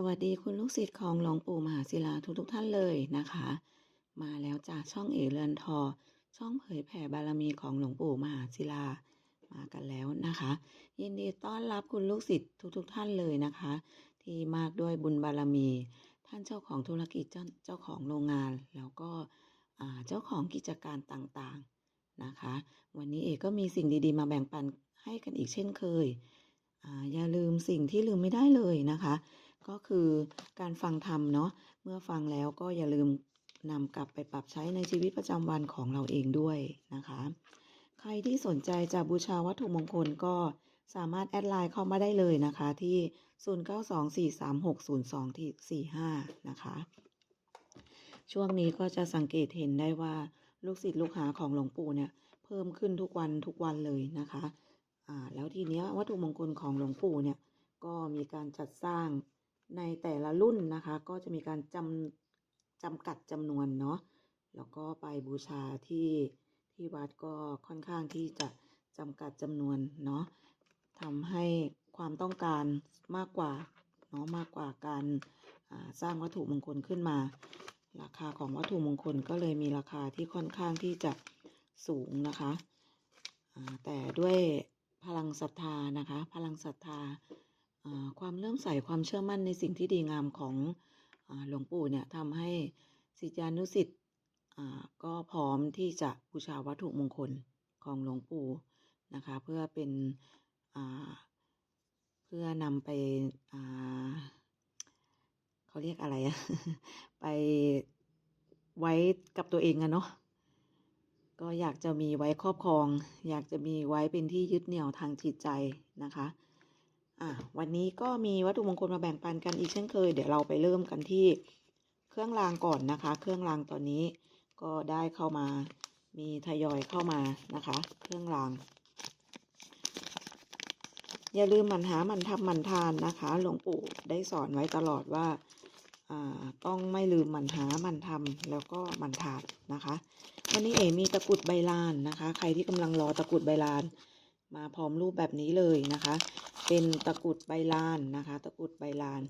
สวัสดีคุณลูกศิษย์ของหลวงปู่มหาศิลาทุกทุกท่านเลยนะคะ มาแล้วจากช่องเอเรือนทอ ช่องเผยแผ่บารมีของหลวงปู่มหาศิลามากันแล้วนะคะ ยินดีต้อนรับคุณลูกศิษย์ทุกทุกๆท่านเลยนะคะ ที่มากด้วยบุญบารมี ท่านเจ้าของธุรกิจเจ้าเจ้าของโรงงาน แล้วก็เจ้าของกิจการต่างๆนะคะ วันนี้เอกก็มีสิ่งดีๆ มาแบ่งปันให้กันอีกเช่นเคยออย่าลืมสิ่งที่ลืมไม่ได้เลยนะคะ ก็คือการฟังธรรมเนาะเมื่อฟังแล้วก็อย่าลืมนำกลับไปปรับใช้ในชีวิตประจำวันของเราเองด้วยนะคะ ใครที่สนใจจะบูชาวัตถุมงคลก็สามารถแอดไลน์เข้ามาได้เลยนะคะที่ 0924360245 นะคะ ช่วงนี้ก็จะสังเกตเห็นได้ว่าลูกศิษย์ลูกหาของหลวงปู่เนี่ย เพิ่มขึ้นทุกวันทุกวันเลยนะคะ อ่า แล้วทีเนี้ยวัตถุมงคลของหลวงปู่เนี่ย ก็มีการจัดสร้าง ในแต่ละรุ่นนะคะ ก็จะมีการจำจำกัดจำนวนเนาะแล้วก็ไปบูชาที่ที่วัดก็ค่อนข้างที่จะจำกัดจำนวนเนาะทำให้ความต้องการมากกว่าเนาะมากกว่าการสร้างวัตถุมงคลขึ้นมา ราคาของวัตถุมงคลก็เลยมีราคาที่ค่อนข้างที่จะสูงนะคะแต่ด้วยพลังศรัทธานะคะ พลังศรัทธา ความเลื่อมใสความเชื่อมั่นในสิ่งที่ดีงามของอหลวงปู่เนี่ยทำให้ศิษยานุศิษย์ก็พร้อมที่จะบูชาวัตถุมงคลของหลวงปู่นะคะ เพื่อเป็นเพื่อนำไปเขาเรียกอะไรอะไปไว้กับตัวเองอะเนาะก็อยากจะมีไว้ครอบครอง อยากจะมีไว้เป็นที่ยึดเหนี่ยวทางจิตใจนะคะ วันนี้ก็มีวัตถุมงคลมาแบ่งปันกันอีกเช่นเคย เดี๋ยวเราไปเริ่มกันที่เครื่องรางก่อนนะคะ เครื่องรางตอนนี้ก็ได้เข้ามามีทยอยเข้ามานะคะ เครื่องราง อย่าลืมหมั่นหาหมั่นทำหมั่นทานนะคะ หลวงปู่ได้สอนไว้ตลอดว่าต้องไม่ลืมหมั่นหาหมั่นทำแล้วก็หมั่นทานนะคะ วันนี้เอ๋มีตะกุดใบลานนะคะ ใครที่กำลังรอตะกุดใบลาน มาพร้อมรูปแบบนี้เลยนะคะ เป็นตะกุดใบลานนะคะ ตะกุดใบลาน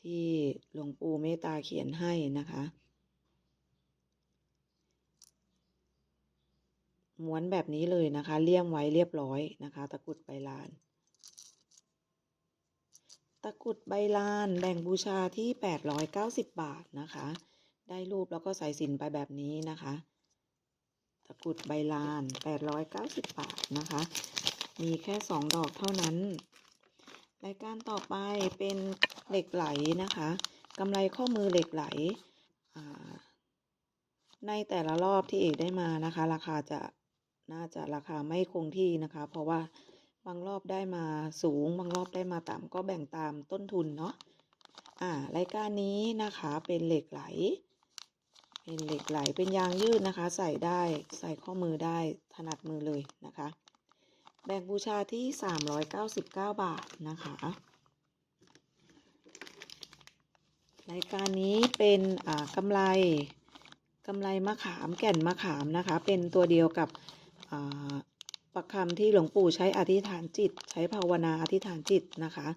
ที่หลวงปู่เมตตาเขียนให้นะคะ ม้วนแบบนี้เลยนะคะ เลี่ยมไว้เรียบร้อยนะคะ ตะกุดใบลาน ตะกุดใบลานแบ่งบูชาที่ 890 บาทนะคะ ได้รูปแล้วก็ใส่สินไปแบบนี้นะคะ ตะกุดใบลาน 890 บาทนะคะ มีแค่2ดอกเท่านั้น รายการต่อไปเป็นเหล็กไหลนะคะกำไรข้อมือเหล็กไหล ในแต่ละรอบที่เอกได้มานะคะ ราคาจะน่าจะราคาไม่คงที่นะคะ เพราะว่าบางรอบได้มาสูง บางรอบได้มาต่ำก็แบ่งตามต้นทุนเนาะอ่ารายการนี้นะคะเป็นเหล็กไหล เป็นเหล็กไหลเป็นยางยืดนะคะ ใส่ได้ใส่ข้อมือได้ถนัดมือเลยนะคะ แบ่งบูชาที่ 399 บาทนะคะ รายการนี้เป็นอ่ากำไรกำไรมะขามแก่นมะขามนะคะ เป็นตัวเดียวกับประคำที่หลวงปู่ใช้อธิษฐานจิต ใช้ภาวนาอธิษฐานจิตนะคะ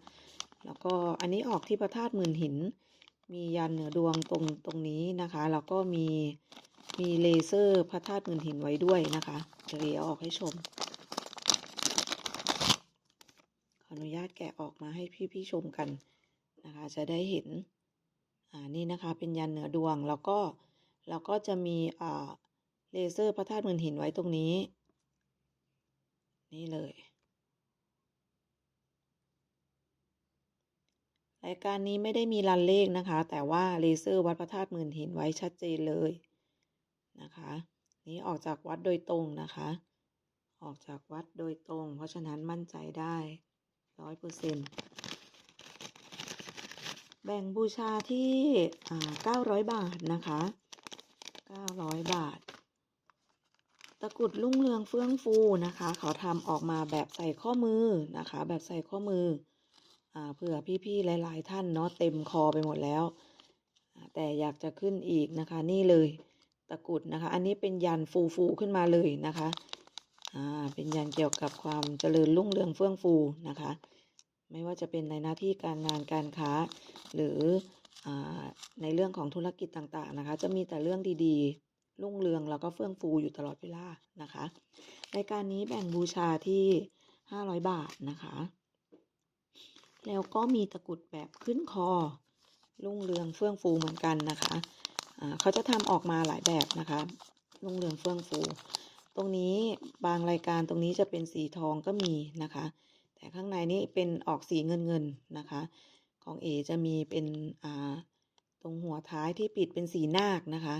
แล้วก็อันนี้ออกที่พระธาตุหมื่นหิน มียันเหนือดวงตรงตรงนี้นะคะ แล้วก็มีมีเลเซอร์พระธาตุหมื่นหินไว้ด้วยนะคะเรียออกให้ชม ขออนุญาตแกะออกมาให้พี่ๆชมกันนะคะ จะได้เห็น อ่า นี่นะคะ เป็นยันเหนือดวง แล้วก็แล้วก็จะมี อ่า เลเซอร์พระธาตุเมืองหินไว้ตรงนี้ นี่เลย รายการนี้ไม่ได้มีรันเลขนะคะ แต่ว่าเลเซอร์วัดพระธาตุหมื่นหินไว้ชัดเจนเลยนะคะ นี้ออกจากวัดโดยตรงนะคะ ออกจากวัดโดยตรง เพราะฉะนั้นมั่นใจได้ ร้อยเปอร์เซ็นต์แบ่งบูชาที่เก้าร้อยบาทนะคะเก้าร้อยบาท ตะกุดลุ่งเรืองเฟื่องฟูนะคะ เขาทำออกมาแบบใส่ข้อมือนะคะ แบบใส่ข้อมืออเผื่อพี่ๆหลาย ๆ ท่านเนาะเต็มคอไปหมดแล้ว แต่อยากจะขึ้นอีกนะคะ นี่เลยตะกุดนะคะ อันนี้เป็นยันฟูๆขึ้นมาเลยนะคะ เป็นยันเกี่ยวกับความเจริญรุ่งเรืองเฟื่องฟูนะคะ ไม่ว่าจะเป็นในหน้าที่การงานการค้า หรืออในเรื่องของธุรกิจต่างๆนะคะ จะมีแต่เรื่องดีๆ รุ่งเรืองแล้วก็เฟื่องฟูอยู่ตลอดเวลานะคะรายการนี้แบ่งบูชาที่ 500 บาทนะคะ แล้วก็มีตะกรุดแบบขึ้นคอ รุ่งเรืองเฟื่องฟูเหมือนกันนะคะอ่าเขาจะทำออกมาหลายแบบนะคะ รุ่งเรืองเฟื่องฟู ตรงนี้บางรายการตรงนี้จะเป็นสีทองก็มีนะคะ แต่ข้างในนี้เป็นออกสีเงินเงินนะคะ ของเอจะมีเป็นอ่าตรงหัวท้ายที่ปิดเป็นสีนาคนะคะ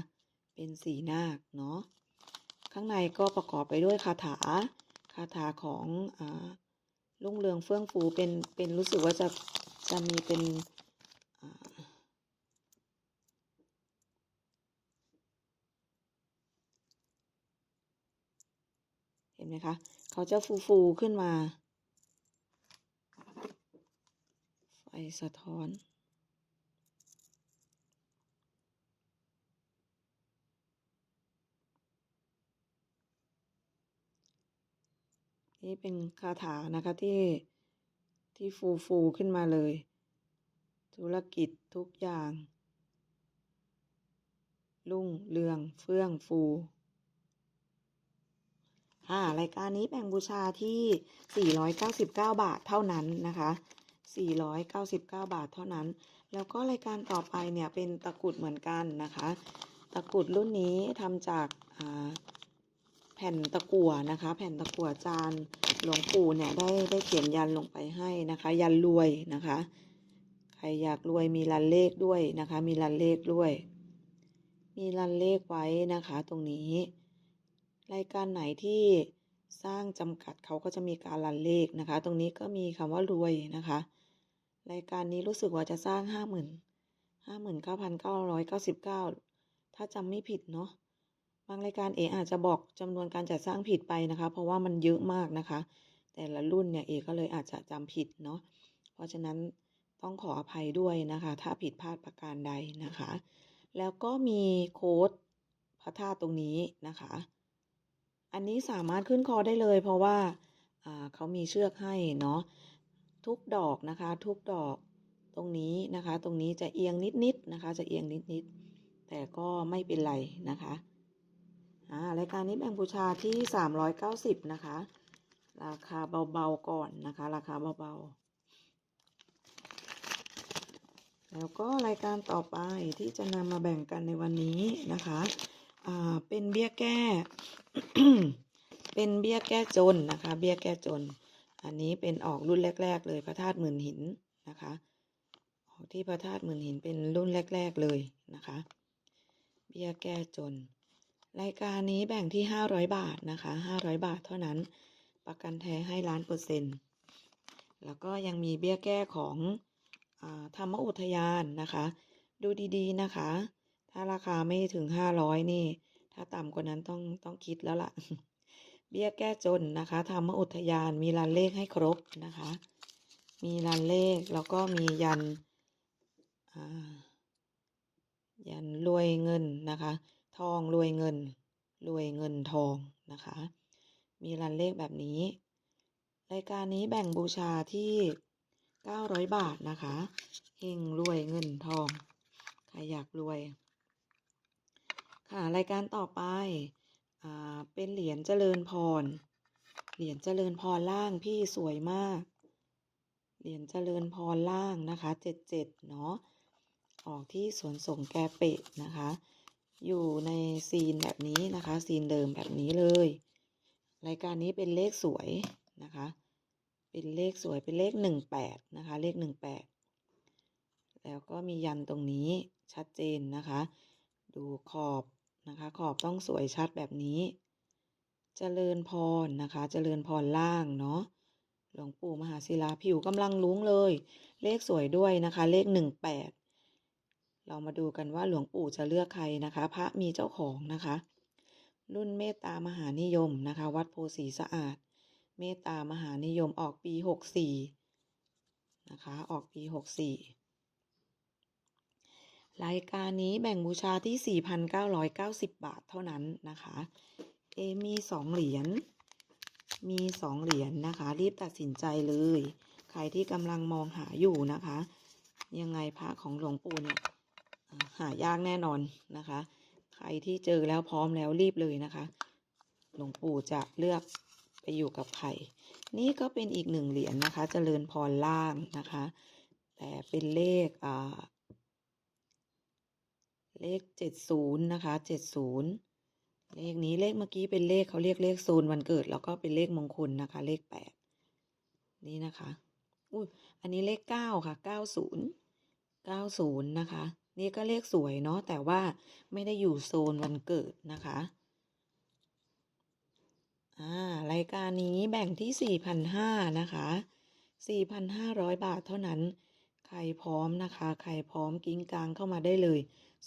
เป็นสีนาคเนาะข้างในก็ประกอบไปด้วยคาถาคาถาของอ่ารุ่งเรืองเฟื่องฟูเป็นเป็นรู้สึกว่าจะจะมีเป็นอ่าเห็นไหมคะเขาจะฟูฟูขึ้นมา ไฟสะท้อน นี่เป็นคาถานะคะที่ที่ฟูฟูขึ้นมาเลย ธุรกิจทุกอย่าง รุ่งเรืองเฟื่องฟู ค่ะรายการนี้แบ่งบูชาที่ 499 บาทเท่านั้นนะคะ 499 บาทเท่านั้น แล้วก็รายการต่อไปเนี่ยเป็นตะกรุดเหมือนกันนะคะ ตะกรุดรุ่นนี้ทำจากแผ่นตะกั่วนะคะ แผ่นตะกั่วจานหลวงปู่เนี่ยได้ได้เขียนยันลงไปให้นะคะ ยันรวยนะคะ ใครอยากรวยมีรันเลขด้วยนะคะ มีรันเลขด้วย มีรันเลขไว้นะคะ ตรงนี้ รายการไหนที่สร้างจำกัดเขาก็จะมีการรันเลขนะคะ ตรงนี้ก็มีคำว่ารวยนะคะ รายการนี้รู้สึกว่าจะสร้างห้าหมื่นห้าหมื่นเก้าพันเก้าร้อยเก้าสิบเก้าถ้าจำไม่ผิดเนาะบางรายการเออาจจะบอกจำนวนการจัดสร้างผิดไปนะคะ เพราะว่ามันเยอะมากนะคะ แต่ละรุ่นเนี่ยเอก็เลยอาจจะจำผิดเนาะเพราะฉะนั้นต้องขออภัยด้วยนะคะ ถ้าผิดพลาดประการใดนะคะ แล้วก็มีโค้ดพระธาตุตรงนี้นะคะ อันนี้สามารถขึ้นคอได้เลย เพราะว่าเขามีเชือกให้เนาะทุกดอกนะคะ ทุกดอกตรงนี้นะคะ ตรงนี้จะเอียงนิดๆนะคะ จะเอียงนิดๆแต่ก็ไม่เป็นไรนะคะอ่ารายการนี้แบ่งบูชาที่ 390 นะคะ ราคาเบาๆก่อนนะคะ ราคาเบาๆ แล้วก็รายการต่อไปที่จะนำมาแบ่งกันในวันนี้นะคะ อ่าเป็นเบี้ยแก้ เป็นเบี้ยแก้จนนะคะ เบี้ยแก้จน อันนี้เป็นออกรุ่นแรก ๆ เลยพระธาตุหมื่นหินนะคะออกที่พระธาตุหมื่นหินเป็นรุ่นแรก ๆเลยนะคะ เบี้ยแก้จน รายการนี้แบ่งที่500บาทนะคะ500บาทเท่านั้น ประกันแท้ให้ล้านเปอร์เซ็นต์แล้วก็ยังมีเบี้ยแก้ของอธรรมอุทยานนะคะ ดูดีๆนะคะ ถ้าราคาไม่ถึง500นี่ ถ้าต่ำกว่านั้นต้องต้องคิดแล้วล่ะ เบี้ยแก้จนนะคะธรรมอุทยานมีรันเลขให้ครบนะคะ มีรันเลขแล้วก็มียันอ่ายันรวยเงินนะคะ ทองรวยเงิน รวยเงินทองนะคะ มีรันเลขแบบนี้ รายการนี้แบ่งบูชาที่ 900 บาทนะคะเฮงรวยเงินทอง ใครอยากรวย ค่ะรายการต่อไปอ่าเป็นเหรียญเจริญพร เหรียญเจริญพรล่างพี่สวยมาก เหรียญเจริญพรล่างนะคะ77เนาะ ออกที่สวนสงแกเปะนะคะ อยู่ในซีนแบบนี้นะคะ ซีนเดิมแบบนี้เลย รายการนี้เป็นเลขสวยนะคะ เป็นเลขสวยเป็นเลขหนึ่งแปดนะคะ เลขหนึ่งแปด แล้วก็มียันตรงนี้ชัดเจนนะคะ ดูขอบ นะคะ ขอบต้องสวยชัดแบบนี้เจริญพรนะคะเจริญพรล่างเนาะหลวงปู่มหาศิลาผิวกำลังลุ้งเลย เลขสวยด้วยนะคะ เลขหนึ่งแปดเรามาดูกันว่าหลวงปู่จะเลือกใครนะคะ พระมีเจ้าของนะคะ รุ่นเมตตามหานิยมนะคะ วัดโพสีสะอาด เมตตามหานิยมออกปีหกสี่นะคะ ออกปีหกสี่ รายการนี้แบ่งบูชาที่ 4,990 บาทเท่านั้นนะคะ เอมีสองเหรียญ มีสองเหรียญนะคะ รีบตัดสินใจเลย ใครที่กำลังมองหาอยู่นะคะ ยังไงพระของหลวงปู่เนี่ยหายากแน่นอนนะคะ ใครที่เจอแล้วพร้อมแล้วรีบเลยนะคะ หลวงปู่จะเลือกไปอยู่กับใคร นี่ก็เป็นอีกหนึ่งเหรียญนะคะเจริญพรล่างนะคะ แต่เป็นเลขอ่า เลขเจ็ดศูนย์นะคะเจ็ดศูนย์เลขนี้เลขเมื่อกี้เป็นเลขเขาเรียกเลขโซนวันเกิด แล้วก็เป็นเลขมงคลนะคะ เลขแปดนี่นะคะอุ้ยอันนี้เลขเก้าค่ะเก้าศูนย์เก้าศูนย์นะคะ นี่ก็เลขสวยเนาะแต่ว่าไม่ได้อยู่โซนวันเกิดนะคะอ่ารายการนี้แบ่งที่สี่พันห้านะคะสี่พันห้าร้อยบาทเท่านั้น ใครพร้อมนะคะ ใครพร้อมกิ้งกลางเข้ามาได้เลย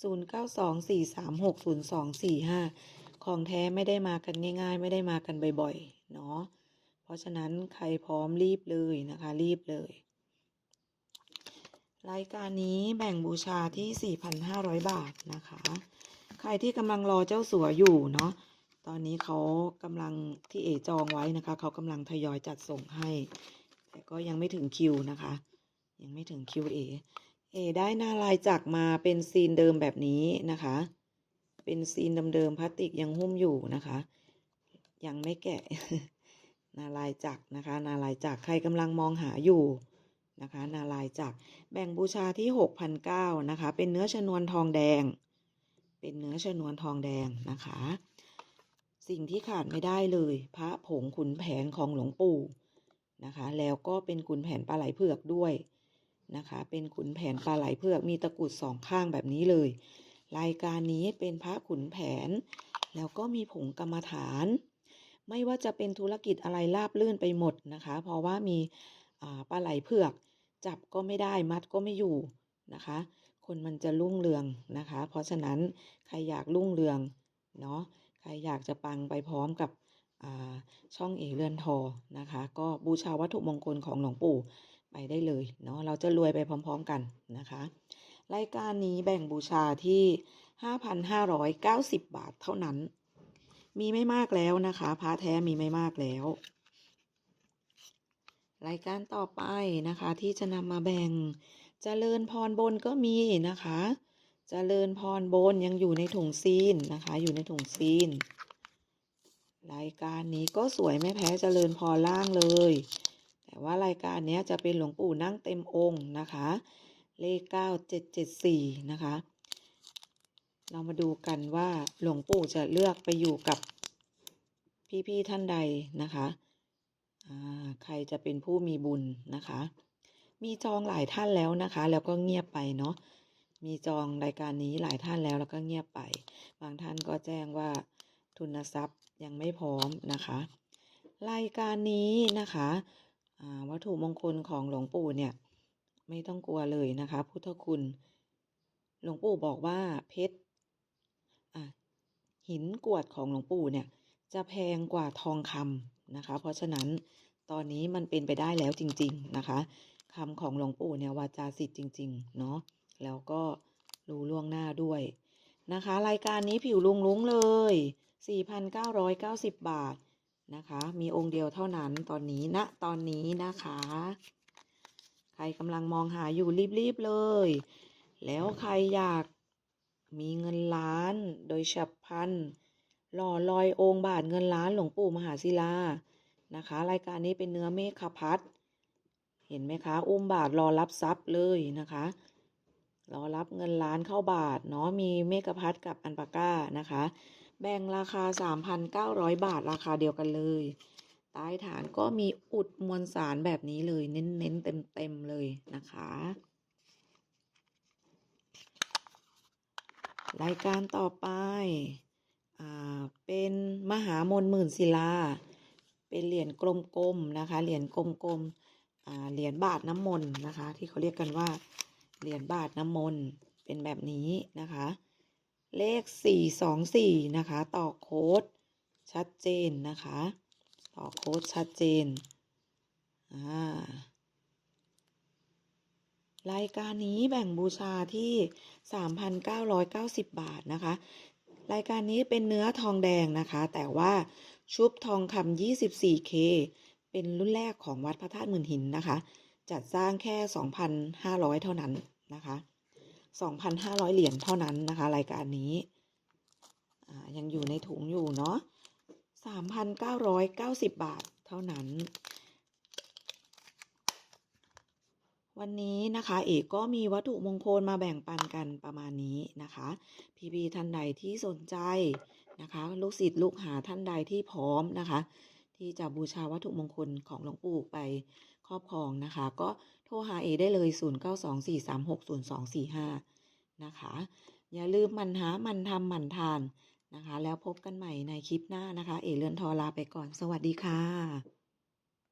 0924360245 ของแท้ไม่ได้มากันง่าย ๆ ไม่ได้มากันบ่อยๆ เนาะ เพราะฉะนั้นใครพร้อมรีบเลยนะคะ รีบเลย รายการนี้แบ่งบูชาที่ 4,500 บาทนะคะ ใครที่กำลังรอเจ้าสัวอยู่เนาะ ตอนนี้เขากำลังที่เอจองไว้นะคะ เขากำลังทยอยจัดส่งให้ แต่ก็ยังไม่ถึงคิวนะคะ ยังไม่ถึงคิวเอ เอได้หน้าลายจักมาเป็นซีนเดิมแบบนี้นะคะ เป็นซีนเดิมๆพลาสติกยังหุ้มอยู่นะคะ ยังไม่แกะนาลายจักนะคะ นาลายจักใครกำลังมองหาอยู่นะคะ นาลายจักแบ่งบูชาที่หกพันเก้านะคะ เป็นเนื้อชนวนทองแดง เป็นเนื้อชนวนทองแดงนะคะ สิ่งที่ขาดไม่ได้เลย พระผงขุนแผนของหลวงปู่นะคะ แล้วก็เป็นขุนแผนปลาไหลเผือกด้วย นะคะ เป็นขุนแผนปลาไหลเผือกมีตะกุดสองข้างแบบนี้เลย รายการนี้เป็นพระขุนแผน แล้วก็มีผงกรรมฐาน ไม่ว่าจะเป็นธุรกิจอะไรราบลื่นไปหมดนะคะ เพราะว่ามีปลาไหลเผือก จับก็ไม่ได้มัดก็ไม่อยู่นะคะ คนมันจะรุ่งเรืองนะคะ เพราะฉะนั้นใครอยากรุ่งเรืองเนาะใครอยากจะปังไปพร้อมกับช่องเอเรือนทอนะคะ ก็บูชาวัตถุมงคลของหลวงปู่ ไปได้เลยเนาะเราจะรวยไปพร้อม ๆกันนะคะ รายการนี้แบ่งบูชาที่ 5,590 บาทเท่านั้น มีไม่มากแล้วนะคะพระแท้มีไม่มากแล้ว รายการต่อไปนะคะที่จะนำมาแบ่งเจริญพรบนก็มีนะคะเจริญพรบนยังอยู่ในถุงซีนนะคะ อยู่ในถุงซีน รายการนี้ก็สวยไม่แพ้เจริญพรล่างเลย ว่ารายการนี้จะเป็นหลวงปู่นั่งเต็มองค์นะคะ เลข 9774 นะคะ เรามาดูกันว่าหลวงปู่จะเลือกไปอยู่กับพี่ๆท่านใดนะคะใครจะเป็นผู้มีบุญนะคะ มีจองหลายท่านแล้วนะคะ แล้วก็เงียบไปเนาะ มีจองรายการนี้หลายท่านแล้วแล้วก็เงียบไป บางท่านก็แจ้งว่าทุนทรัพย์ยังไม่พร้อมนะคะ รายการนี้นะคะ วัตถุมงคลของหลวงปู่เนี่ย ไม่ต้องกลัวเลยนะคะ พุทธคุณ หลวงปู่บอกว่าเพชรหินกวดของหลวงปู่เนี่ย จะแพงกว่าทองคำนะคะ เพราะฉะนั้นตอนนี้มันเป็นไปได้แล้วจริง ๆนะคะคำของหลวงปู่เนี่ยวาจาสิทธิ์จริง ๆ เนาะแล้วก็รู้ล่วงหน้าด้วยนะคะ รายการนี้ผิวลุงลุงเลย 4,990 บาท นะคะ มีองค์เดียวเท่านั้นตอนนี้ณนะตอนนี้นะคะ ใครกำลังมองหาอยู่รีบๆเลย แล้วใครอยากมีเงินล้านโดยฉับพลันหล่อลอยองค์บาทเงินล้านหลวงปู่มหาศิลานะคะ รายการนี้เป็นเนื้อเมฆพัดเห็นไหมคะ อุ้มบาทรอรับทรัพย์เลยนะคะ รอรับเงินล้านเข้าบาทเนาะมีเมฆพัดกับอันปาก้านะคะ แบ่งราคา 3,900 บาทราคาเดียวกันเลยใต้ฐานก็มีอุดมวลสารแบบนี้เลย เน้นๆเต็มๆเลยนะคะรายการต่อไปอ่าเป็นมหามนหมื่นศิลา เป็นเหรียญกลมๆนะคะ เหรียญกลมๆอ่าเหรียญบาทน้ำมนต์นะคะ ที่เขาเรียกกันว่า เหรียญบาทน้ำมนต์เป็นแบบนี้นะคะ เลขสี่สองสี่นะคะ ต่อโค้ดชัดเจนนะคะ ต่อโค้ดชัดเจนอ่ารายการนี้แบ่งบูชาที่ 3,990 บาทนะคะ รายการนี้เป็นเนื้อทองแดงนะคะ แต่ว่าชุบทองคำ 24K เป็นรุ่นแรกของวัดพระธาตุหมื่นหินนะคะ จัดสร้างแค่ 2,500 เท่านั้นนะคะ 2,500 เหรียญเท่านั้นนะคะ รายการนี้ยังอยู่ในถุงอยู่เนาะ3,990 บาทเท่านั้น วันนี้นะคะ เอกก็มีวัตถุมงคลมาแบ่งปันกันประมาณนี้นะคะ พี่ๆท่านใดที่สนใจนะคะ ลูกศิษย์ลูกหาท่านใดที่พร้อมนะคะ ที่จะบูชาวัตถุมงคลของหลวงปู่ไป ครอบครองนะคะ ก็โทรหาเอได้เลย 0924360245 นะคะ อย่าลืมมันหามันทำมันทานนะคะ แล้วพบกันใหม่ในคลิปหน้านะคะ เอเลือนทอลาไปก่อน สวัสดีค่ะ